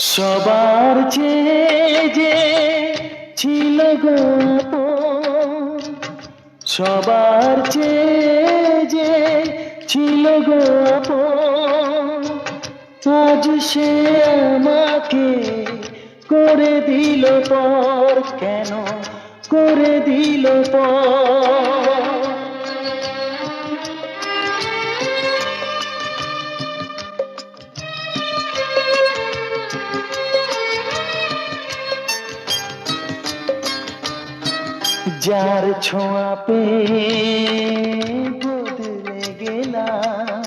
সবার চেয়ে যে ছিল গো আপন, সবার চেয়ে যে ছিল গো আপন, আজ সে আমাকে করে দিল পর কেন করে দিল পর? যার ছোঁয়া পেয়ে বদলে গেলাম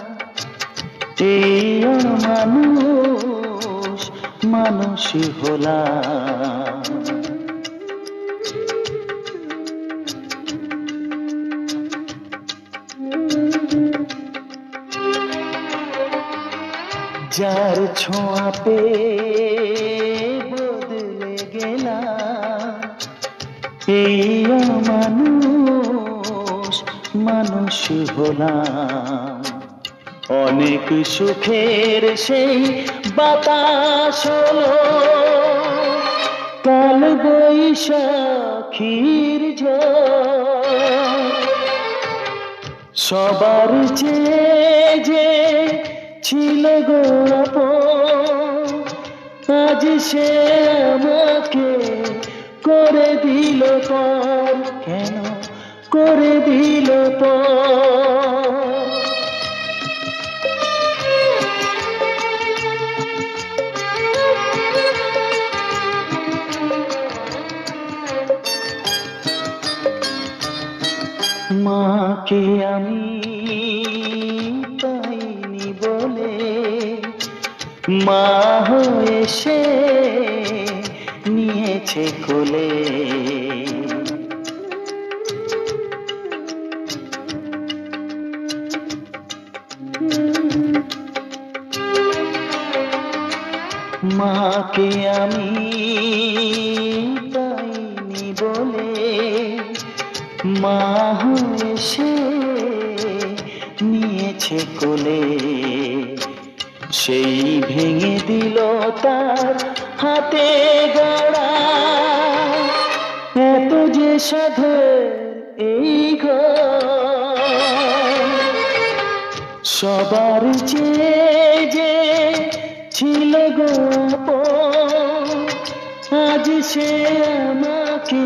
মানুষ মানুষ হলাম যার ছোঁয়া পেয়ে বদলে গেলাম এই মানুষ মানুষ হলাম। অনেক সুখের সেই বাতাস কাল বৈশাখীর সবার চেয়ে যে ছিল গো আপন, আজ সে আমাকে করে দিল পর কেন করে দিল পর? মাকে আমি পাইনি বলে মা হয়ে সে নিয়েছে কোলে। মাকে আমি পাইনি বলে মা হয়ে সে নিয়েছে কোলে। সেই ভেঙে দিল তার হাতে গড়া সাধের এই সবার চেয়ে যে ছিল গো আপন, আজ সে আমাকে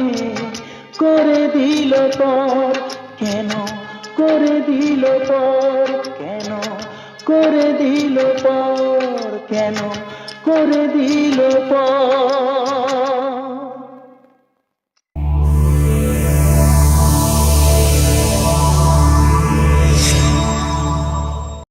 করে দিল পর। কেন করে দিল পর? কেন করে দিল পর? কেন করে দিল পর?